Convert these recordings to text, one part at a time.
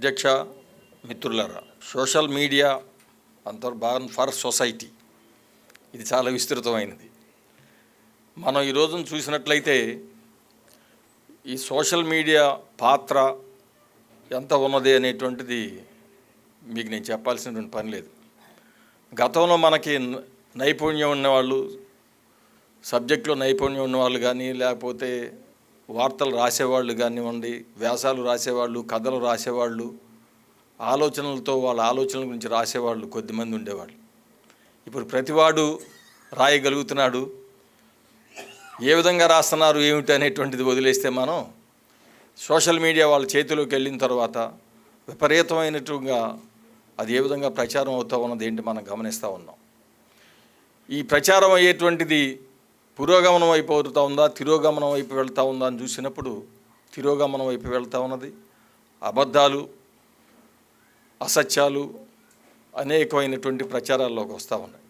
అధ్యక్ష మిత్రులారా social media అంతర్భాగం ఫర్ సొసైటీ. ఇది చాలా విస్తృతమైనది. మనం ఈ రోజున చూసినట్లయితే ఈ సోషల్ మీడియా పాత్ర ఎంత ఉన్నది అనేటువంటిది మీకు నేను చెప్పాల్సినటువంటి పని లేదు. గతంలో మనకి నైపుణ్యం ఉన్నవాళ్ళు సబ్జెక్టులో నైపుణ్యం ఉన్నవాళ్ళు కానీ లేకపోతే వార్తలు రాసేవాళ్ళు కానివ్వండి వ్యాసాలు రాసేవాళ్ళు కథలు రాసేవాళ్ళు ఆలోచనలతో వాళ్ళ ఆలోచనల గురించి రాసేవాళ్ళు కొద్దిమంది ఉండేవాళ్ళు. ఇప్పుడు ప్రతివాడు రాయగలుగుతున్నాడు. ఏ విధంగా రాస్తున్నారు ఏమిటి అనేటువంటిది వదిలేస్తే మనం సోషల్ మీడియా వాళ్ళ చేతిలోకి వెళ్ళిన తర్వాత విపరీతమైనట్టుగా అది ఏ విధంగా ప్రచారం అవుతా ఉన్నది ఏంటి మనం గమనిస్తూ ఉన్నాం. ఈ ప్రచారం అయ్యేటువంటిది పురోగమనం వైపు అవుతూ ఉందా తిరోగమనం వైపు వెళ్తూ ఉందా అని చూసినప్పుడు తిరోగమనం వైపు వెళ్తూ ఉన్నది. అబద్ధాలు అసత్యాలు అనేకమైనటువంటి ప్రచారాల్లోకి వస్తూ ఉన్నాయి.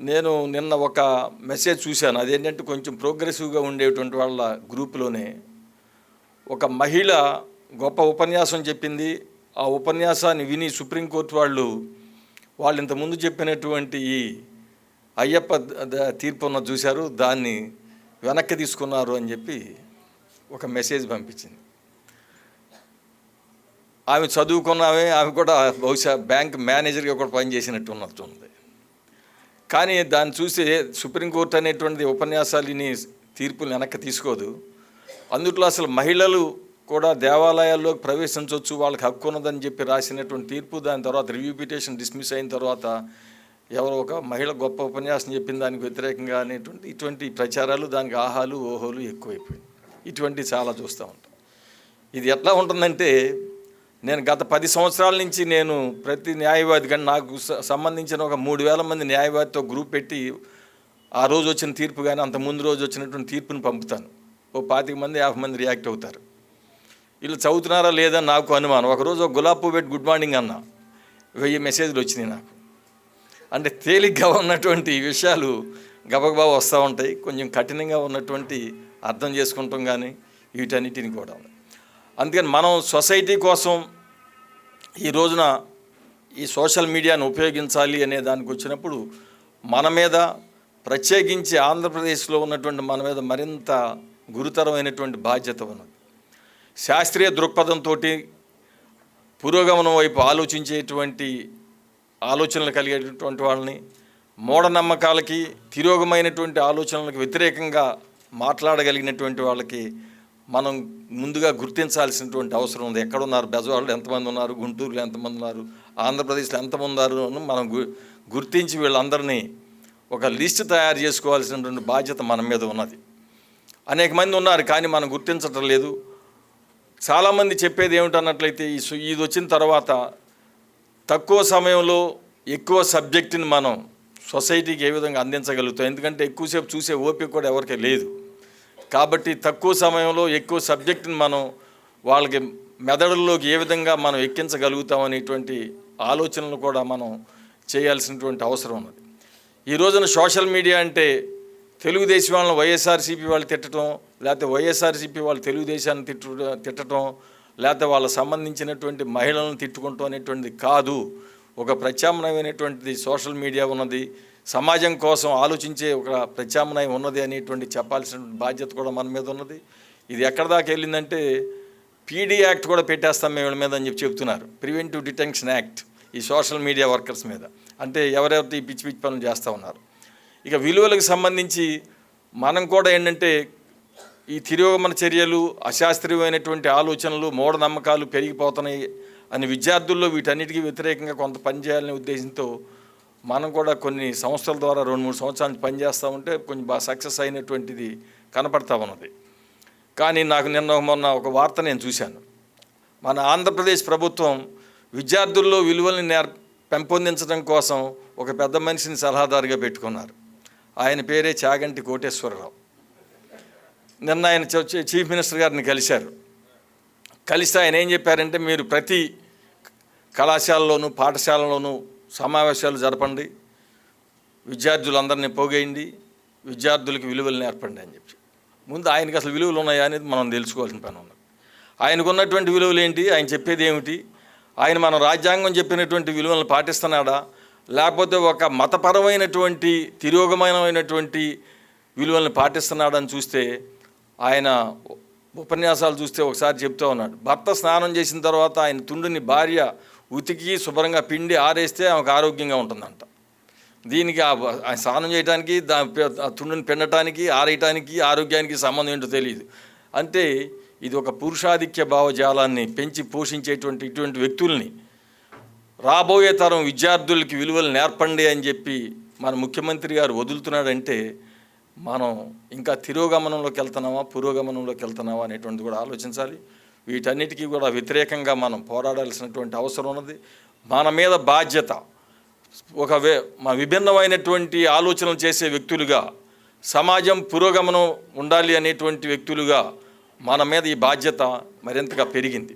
నేను నిన్న ఒక మెసేజ్ చూశాను. అదేంటంటే కొంచెం ప్రోగ్రెసివ్గా ఉండేటువంటి వాళ్ళ గ్రూప్లోనే ఒక మహిళ గొప్ప ఉపన్యాసం చెప్పింది. ఆ ఉపన్యాసాన్ని విని సుప్రీంకోర్టు వాళ్ళు వాళ్ళు ఇంతకుముందు చెప్పినటువంటి ఈ అయ్యప్ప ద- తీర్పు చూశారు దాన్ని వెనక్కి తీసుకున్నారు అని చెప్పి ఒక మెసేజ్ పంపించింది. ఆమె చదువుకున్నామే ఆమె కూడా బహుశా బ్యాంక్ మేనేజర్గా కూడా పనిచేసినట్టు ఉన్నట్టుంది కానీ దాన్ని చూసి సుప్రీంకోర్టు అనేటువంటి ఉపన్యాసాలని తీర్పులు వెనక్కి తీసుకోదు. అందుట్లో అసలు మహిళలు కూడా దేవాలయాల్లోకి ప్రవేశించవచ్చు వాళ్ళకి హక్కు ఉన్నదని చెప్పి రాసినటువంటి తీర్పు దాని తర్వాత రివ్యూ పిటిషన్ డిస్మిస్ అయిన తర్వాత ఎవరో ఒక మహిళ గొప్ప ఉపన్యాసం చెప్పిన దానికి వ్యతిరేకంగా అనేటువంటి ఇటువంటి ప్రచారాలు దానికి ఆహాలు ఓహోలు ఎక్కువైపోయాయి ఇటువంటి చాలా చూస్తూ ఉంటాం. ఇది ఎట్లా ఉంటుందంటే నేను గత పది సంవత్సరాల నుంచి నేను ప్రతి న్యాయవాది కానీ నాకు సంబంధించిన ఒక మూడు వేల మంది న్యాయవాదితో గ్రూప్ పెట్టి ఆ రోజు వచ్చిన తీర్పు కానీ అంత ముందు రోజు వచ్చినటువంటి తీర్పుని పంపుతాను. ఓ పాతిక మంది యాభై మంది రియాక్ట్ అవుతారు. వీళ్ళు చదువుతున్నారా లేదా నాకు అనుమానం. ఒకరోజు ఒక గులాబ్ పువ్వు పెట్టి గుడ్ మార్నింగ్ అన్న. వెయ్యి మెసేజ్లు వచ్చినాయి నాకు. అంటే తేలిగ్గా ఉన్నటువంటి విషయాలు గబగబా వస్తూ ఉంటాయి. కొంచెం కఠినంగా ఉన్నటువంటి అర్థం చేసుకుంటాం కానీ వీటన్నిటిని కూడా. అందుకని మనం సొసైటీ కోసం ఈ రోజున ఈ సోషల్ మీడియాను ఉపయోగించాలి అనే దానికి వచ్చినప్పుడు మన మీద ప్రత్యేకించి ఆంధ్రప్రదేశ్లో ఉన్నటువంటి మన మీద మరింత గురుతరమైనటువంటి బాధ్యత ఉన్నది. శాస్త్రీయ దృక్పథంతో పురోగమనం వైపు ఆలోచించేటువంటి ఆలోచనలు కలిగేటటువంటి వాళ్ళని మూఢనమ్మకాలకి తిరోగమైనటువంటి ఆలోచనలకు వ్యతిరేకంగా మాట్లాడగలిగినటువంటి వాళ్ళకి మనం ముందుగా గుర్తించాల్సినటువంటి అవసరం ఉంది. ఎక్కడున్నారు? బెజవాడలో ఎంతమంది ఉన్నారు? గుంటూరులో ఎంతమంది ఉన్నారు? ఆంధ్రప్రదేశ్లో ఎంతమంది ఉన్నారు? అని మనం గు గుర్తించి వీళ్ళందరినీ ఒక లిస్ట్ తయారు చేసుకోవాల్సినటువంటి బాధ్యత మన మీద ఉన్నది. అనేక మంది ఉన్నారు కానీ మనం గుర్తించటం లేదు. చాలామంది చెప్పేది ఏమిటన్నట్లయితే సు- ఇది వచ్చిన తర్వాత తక్కువ సమయంలో ఎక్కువ సబ్జెక్టుని మనం సొసైటీకి ఏ విధంగా అందించగలుగుతాం? ఎందుకంటే ఎక్కువసేపు చూసే ఓపిక కూడా ఎవరికీ లేదు. కాబట్టి తక్కువ సమయంలో ఎక్కువ సబ్జెక్టుని మనం వాళ్ళకి మెదడుల్లోకి ఏ విధంగా మనం ఎక్కించగలుగుతాం అనేటువంటి ఆలోచనలు కూడా మనం చేయాల్సినటువంటి అవసరం ఉన్నది. ఈ రోజున సోషల్ మీడియా అంటే తెలుగుదేశం వాళ్ళని వైఎస్ఆర్సీపీ వాళ్ళు తిట్టడం లేకపోతే వైఎస్ఆర్సీపీ వాళ్ళు తెలుగుదేశాన్ని తిట్టు తిట్టడం లేకపోతే వాళ్ళకి సంబంధించినటువంటి మహిళలను తిట్టుకుంటూ అనేటువంటిది కాదు. ఒక ప్రత్యామ్నాయమైనటువంటిది సోషల్ మీడియా ఉన్నది. సమాజం కోసం ఆలోచించే ఒక ప్రత్యామ్నాయం ఉన్నది అనేటువంటి చెప్పాల్సిన బాధ్యత కూడా మన మీద ఉన్నది. ఇది ఎక్కడ దాకా వెళ్ళిందంటే పీడీ యాక్ట్ కూడా పెట్టేస్తాం మేము వీళ్ళ మీద అని చెప్పి చెప్తున్నారు. ప్రివెంటివ్ డిటెన్షన్ యాక్ట్ ఈ సోషల్ మీడియా వర్కర్స్ మీద. అంటే ఎవరెవరితో ఈ పిచ్చి పిచ్చి పనులు చేస్తూ ఉన్నారు. ఇక విలువలకు సంబంధించి మనం కూడా ఏంటంటే ఈ తిరోగమన చర్యలు అశాస్త్రీయమైనటువంటి ఆలోచనలు మూఢనమ్మకాలు పెరిగిపోతున్నాయి అని విద్యార్థుల్లో వీటన్నిటికీ వ్యతిరేకంగా కొంత పనిచేయాలనే ఉద్దేశంతో మనం కూడా కొన్ని సంస్థల ద్వారా రెండు మూడు సంవత్సరాలు పనిచేస్తూ ఉంటే కొంచెం బాగా సక్సెస్ అయినటువంటిది కనపడతా ఉన్నది. కానీ నాకు నిన్న మొన్న ఒక వార్త నేను చూశాను. మన ఆంధ్రప్రదేశ్ ప్రభుత్వం విద్యార్థుల్లో విలువల్ని నేర్ పెంపొందించడం కోసం ఒక పెద్ద మనిషిని సలహాదారుగా పెట్టుకున్నారు. ఆయన పేరే చాగంటి కోటేశ్వరరావు. నిన్న ఆయన చీఫ్ మినిస్టర్ గారిని కలిశారు. కలిస్తే ఆయన ఏం చెప్పారంటే మీరు ప్రతి కళాశాలలోనూ పాఠశాలలోనూ సమావేశాలు జరపండి. విద్యార్థులందరినీ పోగేయండి. విద్యార్థులకు విలువలు నేర్పండి అని చెప్పి. ముందు ఆయనకి అసలు విలువలు ఉన్నాయా అనేది మనం తెలుసుకోవాల్సిన పని ఉన్నది. ఆయనకు ఉన్నటువంటి విలువలు ఏంటి? ఆయన చెప్పేది ఏమిటి? ఆయన మన రాజ్యాంగం చెప్పినటువంటి విలువలను పాటిస్తున్నాడా? లేకపోతే ఒక మతపరమైనటువంటి తిరోగమైనటువంటి విలువలను పాటిస్తున్నాడని చూస్తే ఆయన ఉపన్యాసాలు చూస్తే ఒకసారి చెప్తూ ఉన్నాడు. భర్త స్నానం చేసిన తర్వాత ఆయన తుండుని భార్య ఉతికి శుభ్రంగా పిండి ఆరేస్తే ఆమెకు ఆరోగ్యంగా ఉంటుందంట. దీనికి ఆ స్నానం చేయడానికి దా తుండుని పిండటానికి ఆరేయటానికి ఆరోగ్యానికి సంబంధం ఏంటో తెలియదు అంటే ఇది ఒక పురుషాధిక్య భావజాలాన్ని పెంచి పోషించేటువంటి ఇటువంటి వ్యక్తుల్ని రాబోయే తరం విద్యార్థులకి విలువలు నేర్పండి అని చెప్పి మన ముఖ్యమంత్రి గారు వదులుతున్నాడంటే మనం ఇంకా తిరోగమనంలోకి వెళ్తున్నామా పురోగమనంలోకి వెళ్తున్నామా అనేటువంటిది కూడా ఆలోచించాలి. వీటన్నిటికీ కూడా వ్యతిరేకంగా మనం పోరాడాల్సినటువంటి అవసరం ఉన్నది. మన మీద బాధ్యత ఒక వే మా విభిన్నమైనటువంటి ఆలోచనలు చేసే వ్యక్తులుగా సమాజం పురోగమనం ఉండాలి అనేటువంటి వ్యక్తులుగా మన మీద ఈ బాధ్యత మరింతగా పెరిగింది.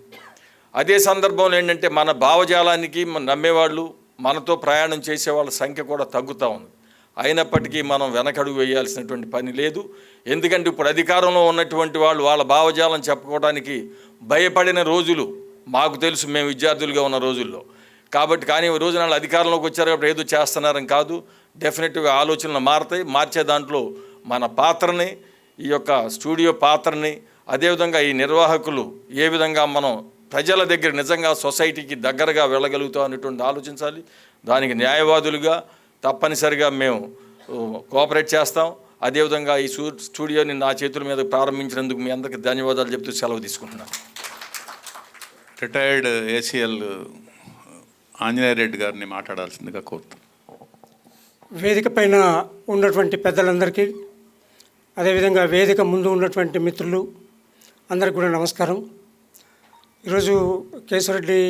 అదే సందర్భంలో ఏంటంటే మన భావజాలానికి నమ్మేవాళ్ళు మనతో ప్రయాణం చేసే వాళ్ళ సంఖ్య కూడా తగ్గుతూ ఉంది. అయినప్పటికీ మనం వెనకడుగు వేయాల్సినటువంటి పని లేదు. ఎందుకంటే ఇప్పుడు అధికారంలో ఉన్నటువంటి వాళ్ళు వాళ్ళ భావజాలం చెప్పుకోవడానికి భయపడిన రోజులు మాకు తెలుసు మేము విద్యార్థులుగా ఉన్న రోజుల్లో. కాబట్టి కానీ ఈ రోజున వాళ్ళు అధికారంలోకి వచ్చారు కాబట్టి ఏదో చేస్తున్నారని కాదు. డెఫినెట్గా ఆలోచనలు మారుతాయి. మార్చే దాంట్లో మన పాత్రని ఈ యొక్క స్టూడియో పాత్రని అదేవిధంగా ఈ నిర్వాహకులు ఏ విధంగా మనం ప్రజల దగ్గర నిజంగా సొసైటీకి దగ్గరగా వెళ్ళగలుగుతాం అనేటువంటి ఆలోచించాలి. దానికి న్యాయవాదులుగా తప్పనిసరిగా మేము కోఆపరేట్ చేస్తాం. అదేవిధంగా ఈ స్టూ స్టూడియోని నా చేతుల మీద ప్రారంభించినందుకు మీ అందరికీ ధన్యవాదాలు చెప్తూ సెలవు తీసుకుంటున్నాను. రిటైర్డ్ ఏసీఎల్ ఆంజనేయ రెడ్డి గారిని మాట్లాడాల్సిందిగా కోరుతాం. వేదిక పైన ఉన్నటువంటి పెద్దలందరికీ అదేవిధంగా వేదిక ముందు ఉన్నటువంటి మిత్రులు అందరికి కూడా నమస్కారం. ఈరోజు కేశవరెడ్డి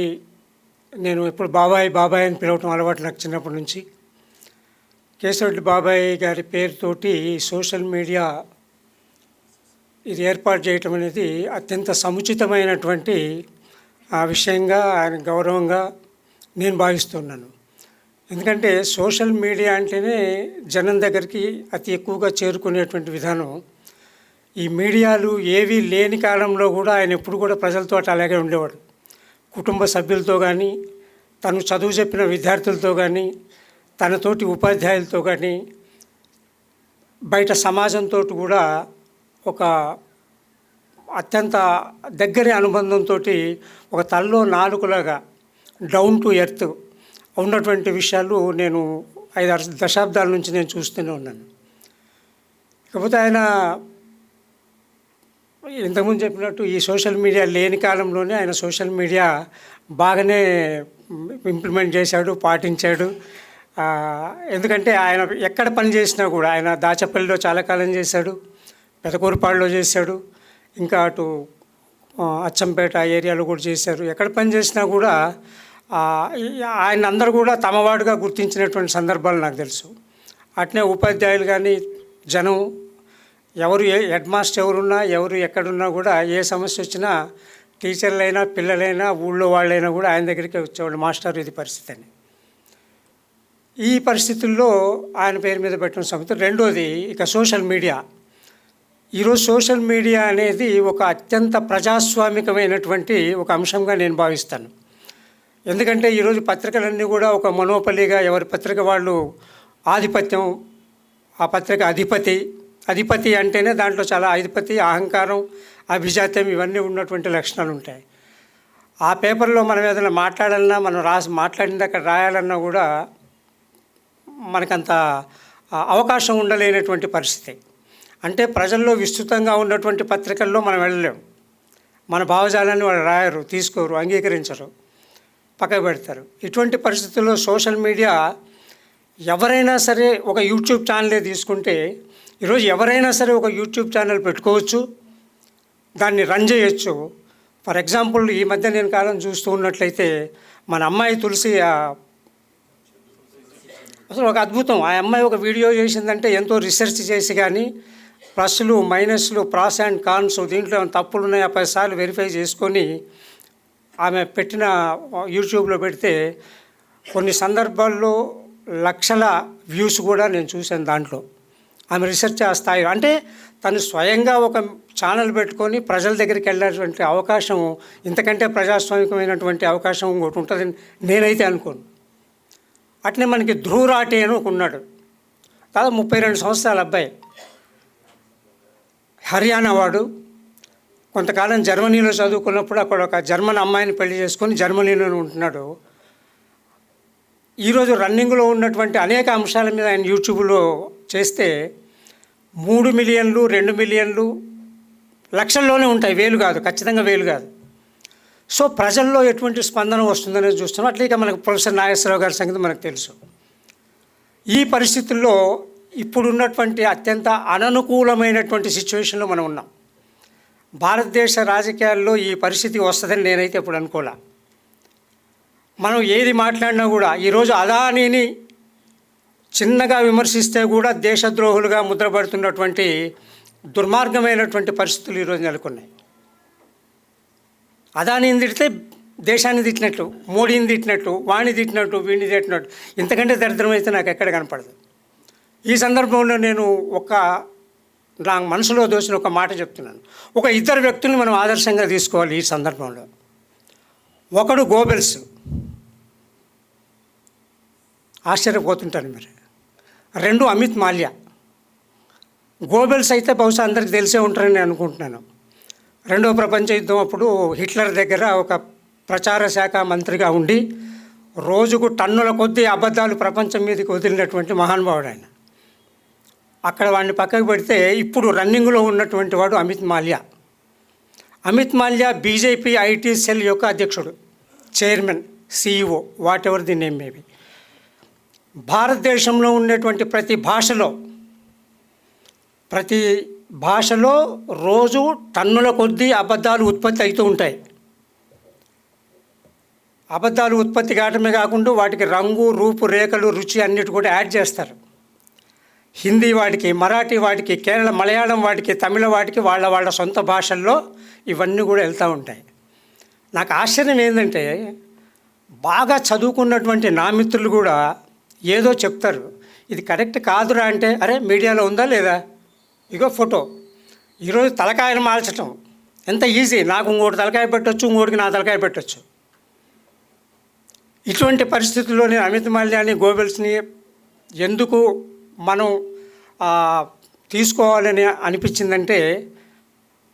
నేను ఎప్పుడు బాబాయ్ బాబాయ్ అని పిలవటం అలవాటు నాకు చిన్నప్పటి నుంచి. కేశవరెడ్డి బాబాయ్ గారి పేరుతోటి సోషల్ మీడియా ఇది ఏర్పాటు చేయటం అనేది అత్యంత సముచితమైనటువంటి ఆ విషయంగా ఆయన గౌరవంగా నేను భావిస్తున్నాను. ఎందుకంటే సోషల్ మీడియా అంటేనే జనం దగ్గరికి అతి ఎక్కువగా చేరుకునేటువంటి విధానం. ఈ మీడియాలు ఏవి లేని కాలంలో కూడా ఆయన ఎప్పుడు కూడా ప్రజలతో అలాగే ఉండేవాడు. కుటుంబ సభ్యులతో కానీ తను చదువు చెప్పిన విద్యార్థులతో కానీ తనతోటి ఉపాధ్యాయులతో కానీ బయట సమాజంతో కూడా ఒక అత్యంత దగ్గర అనుబంధంతో ఒక తల్లో నాలుకలాగా డౌన్ టు ఎర్త్ ఉన్నటువంటి విషయాలు నేను ఐదు ఆరు దశాబ్దాల నుంచి నేను చూస్తూనే ఉన్నాను. కాకపోతే ఆయన ఇంతకుముందు చెప్పినట్టు ఈ సోషల్ మీడియా లేని కాలంలోనే ఆయన సోషల్ మీడియా బాగానే ఇంప్లిమెంట్ చేశాడు పాటించాడు. ఎందుకంటే ఆయన ఎక్కడ పని చేసినా కూడా ఆయన దాచపల్లిలో చాలా కాలం చేశాడు పెదకూరుపాడులో చేశాడు ఇంకా అటు అచ్చంపేట ఏరియాలో కూడా చేశారు. ఎక్కడ పని చేసినా కూడా ఆయన అందరూ కూడా తమవాడుగా గుర్తించినటువంటి సందర్భాలు నాకు తెలుసు. అట్నే ఉపాధ్యాయులు కానీ జనం ఎవరు ఏ హెడ్ మాస్టర్ ఎవరున్నా ఎవరు ఎక్కడున్నా కూడా ఏ సమస్య వచ్చినా టీచర్లైనా పిల్లలైనా ఊళ్ళో వాళ్ళైనా కూడా ఆయన దగ్గరికి వచ్చేవాళ్ళు మాస్టర్ ఇది పరిస్థితి అని. ఈ పరిస్థితుల్లో ఆయన పేరు మీద పెట్టిన సంగతి. రెండోది ఇక సోషల్ మీడియా. ఈరోజు సోషల్ మీడియా అనేది ఒక అత్యంత ప్రజాస్వామికమైనటువంటి ఒక అంశంగా నేను భావిస్తాను. ఎందుకంటే ఈరోజు పత్రికలన్నీ కూడా ఒక మనోపలిగా ఎవరి పత్రిక వాళ్ళు ఆధిపత్యం ఆ పత్రిక అధిపతి అధిపతి అంటేనే దాంట్లో చాలా అధిపతి అహంకారం అభిజాత్యం ఇవన్నీ ఉన్నటువంటి లక్షణాలు ఉంటాయి. ఆ పేపర్లో మనం ఏదైనా మాట్లాడాలన్నా మనం రాసి మాట్లాడిన అక్కడ రాయాలన్నా కూడా మనకంత అవకాశం ఉండలేనటువంటి పరిస్థితి. అంటే ప్రజల్లో విస్తృతంగా ఉన్నటువంటి పత్రికల్లో మనం వెళ్ళలేము మన భావజాలాన్ని వాళ్ళు రాయరు తీసుకోరు అంగీకరించరు పక్కకు పెడతారు. ఇటువంటి పరిస్థితుల్లో సోషల్ మీడియా ఎవరైనా సరే ఒక యూట్యూబ్ ఛానలే తీసుకుంటే ఈరోజు ఎవరైనా సరే ఒక యూట్యూబ్ ఛానల్ పెట్టుకోవచ్చు దాన్ని రన్ చేయొచ్చు. ఫర్ ఎగ్జాంపుల్ ఈ మధ్య నేను కాలం చూస్తూ ఉన్నట్లయితే మన అమ్మాయి తులసి అసలు ఒక అద్భుతం. ఆ అమ్మాయి ఒక వీడియో చేసిందంటే ఎంతో రీసెర్చ్ చేసి కానీ ప్లస్లు మైనస్లు ప్రాస్ అండ్ కాన్స్ దీంట్లో తప్పులు ఉన్నాయా? పదిసార్లు వెరిఫై చేసుకొని ఆమె పెట్టిన యూట్యూబ్లో పెడితే కొన్ని సందర్భాల్లో లక్షల వ్యూస్ కూడా నేను చూశాను దాంట్లో. ఆమె రీసెర్చ్ ఆ స్థాయి అంటే తను స్వయంగా ఒక ఛానల్ పెట్టుకొని ప్రజల దగ్గరికి వెళ్ళేటువంటి అవకాశం ఇంతకంటే ప్రజాస్వామికమైనటువంటి అవకాశం ఇంకోటి ఉంటుందని నేనైతే అనుకోను. అట్నే మనకి ధ్రువరాటి అని ఒక ఉన్నాడు దాదాపు ముప్పై రెండు సంవత్సరాల అబ్బాయి. హర్యానా వాడు. కొంతకాలం జర్మనీలో చదువుకున్నప్పుడు అక్కడ ఒక జర్మన్ అమ్మాయిని పెళ్ళి చేసుకొని జర్మనీలో ఉంటున్నాడు. ఈరోజు రన్నింగ్లో ఉన్నటువంటి అనేక అంశాల మీద ఆయన యూట్యూబ్లో చేస్తే మూడు మిలియన్లు రెండు మిలియన్లు లక్షల్లోనే ఉంటాయి. వేలు కాదు ఖచ్చితంగా వేలు కాదు. సో ప్రజల్లో ఎటువంటి స్పందన వస్తుందనేది చూస్తున్నాం. అట్లే ఇక మనకు ప్రొఫెసర్ నాగేశ్వరరావు గారి సంగతి మనకు తెలుసు. ఈ పరిస్థితుల్లో ఇప్పుడున్నటువంటి అత్యంత అననుకూలమైనటువంటి సిచ్యువేషన్లో మనం ఉన్నాం. భారతదేశ రాజకీయాల్లో ఈ పరిస్థితి వస్తుందని నేనైతే ఇప్పుడు అనుకోలే. మనం ఏది మాట్లాడినా కూడా ఈరోజు అదానీని చిన్నగా విమర్శిస్తే కూడా దేశద్రోహులుగా ముద్రపడుతున్నటువంటి దుర్మార్గమైనటువంటి పరిస్థితులు ఈరోజు నెలకొన్నాయి. అదాని తిడితే దేశాన్ని తిట్టినట్టు మోడీని తిట్టినట్టు వాణి తిట్టినట్టు వీడిని తిట్టినట్టు ఇంతకంటే దరిద్రం అయితే నాకు ఎక్కడ కనపడదు. ఈ సందర్భంలో నేను ఒక నా మనసులో దోసిన ఒక మాట చెప్తున్నాను. ఒక ఇద్దరు వ్యక్తుల్ని మనం ఆదర్శంగా తీసుకోవాలి ఈ సందర్భంలో. ఒకడు గోబెల్స్. ఆశ్చర్యపోతుంటాను మీరు. రెండు అమిత్ మాల్యా. గోబెల్స్ అయితే బహుశా అందరికి తెలిసే ఉంటారని నేను అనుకుంటున్నాను. రెండవ ప్రపంచ యుద్ధం అప్పుడు హిట్లర్ దగ్గర ఒక ప్రచార శాఖ మంత్రిగా ఉండి రోజుకు టన్నుల కొద్దీ అబద్ధాలు ప్రపంచం మీదకి వదిలినటువంటి మహానుభావుడు ఆయన. అక్కడ వాడిని పక్కకు పెడితే ఇప్పుడు రన్నింగ్లో ఉన్నటువంటి వాడు Amit Malya. Amit Malya BJP IT cell యొక్క అధ్యక్షుడు chairman CEO whatever the name maybe భారతదేశంలో ఉన్నటువంటి ప్రతి భాషలో ప్రతి భాషలో రోజు టన్నుల కొద్దీ అబద్ధాలు ఉత్పత్తి అవుతూ ఉంటాయి. అబద్ధాలు ఉత్పత్తి కావటమే కాకుండా వాటికి రంగు రూపు రేఖలు రుచి అన్నిటి కూడా యాడ్ చేస్తారు. హిందీ వాడికి మరాఠీ వాడికి కేరళ మలయాళం వాడికి తమిళ వాడికి వాళ్ళ వాళ్ళ సొంత భాషల్లో ఇవన్నీ కూడా వెళ్తూ ఉంటాయి. నాకు ఆశ్చర్యం ఏంటంటే బాగా చదువుకున్నటువంటి నా మిత్రులు కూడా ఏదో చెప్తారు. ఇది కరెక్ట్ కాదురా అంటే అరే మీడియాలో ఉందా లేదా? ఇగో ఫోటో. ఈరోజు తలకాయలు మార్చటం. ఎంత ఈజీ. నాకు ఇంకోటి తలకాయ పెట్టొచ్చు ఇంకోటికి నా తలకాయ పెట్టచ్చు. ఇటువంటి పరిస్థితుల్లో నేను అమిత్ మాల్యాని గోబెల్స్ని ఎందుకు మనం తీసుకోవాలని అనిపించిందంటే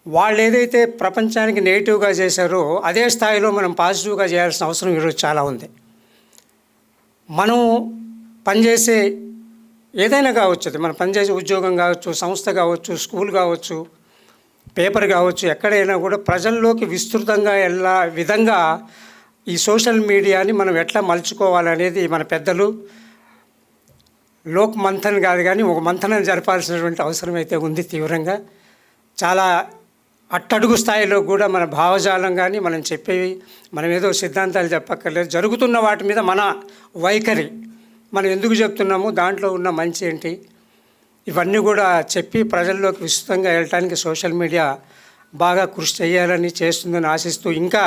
వాళ్ళు ఏదైతే ప్రపంచానికి నెగిటివ్గా చేశారో అదే స్థాయిలో మనం పాజిటివ్గా చేయాల్సిన అవసరం ఈరోజు చాలా ఉంది. మనం పనిచేసే ఏదైనా కావచ్చు అది. మనం పనిచేసే ఉద్యోగం కావచ్చు సంస్థ కావచ్చు స్కూల్ కావచ్చు పేపర్ కావచ్చు ఎక్కడైనా కూడా ప్రజల్లోకి విస్తృతంగా వెళ్ళా విధంగా ఈ సోషల్ మీడియాని మనం ఎట్లా మలుచుకోవాలనేది మన పెద్దలు లోక్ మంథన్ కాదు కానీ ఒక మంథనం జరపాల్సినటువంటి అవసరం అయితే ఉంది తీవ్రంగా. చాలా అట్టడుగు స్థాయిలో కూడా మన భావజాలం కానీ మనం చెప్పేవి మనం ఏదో సిద్ధాంతాలు చెప్పక్కర్లేదు. జరుగుతున్న వాటి మీద మన వైఖరి మనం ఎందుకు చెప్తున్నాము? దాంట్లో ఉన్న మంచి ఏంటి? ఇవన్నీ కూడా చెప్పి ప్రజల్లోకి విస్తృతంగా వెళ్ళటానికి సోషల్ మీడియా బాగా కృషి చేయాలని చేస్తుందని ఆశిస్తూ ఇంకా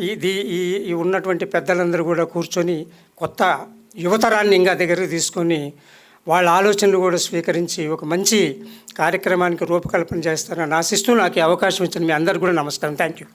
ఇది ఈ ఈ ఉన్నటువంటి పెద్దలందరూ కూడా కూర్చొని కొత్త యువతరాన్ని ఇంకా దగ్గరికి తీసుకొని వాళ్ళ ఆలోచనలు కూడా స్వీకరించి ఒక మంచి కార్యక్రమానికి రూపకల్పన చేస్తారని ఆశిస్తూ నాకు అవకాశం ఇచ్చిన మీ అందరు కూడా నమస్కారం. Thank you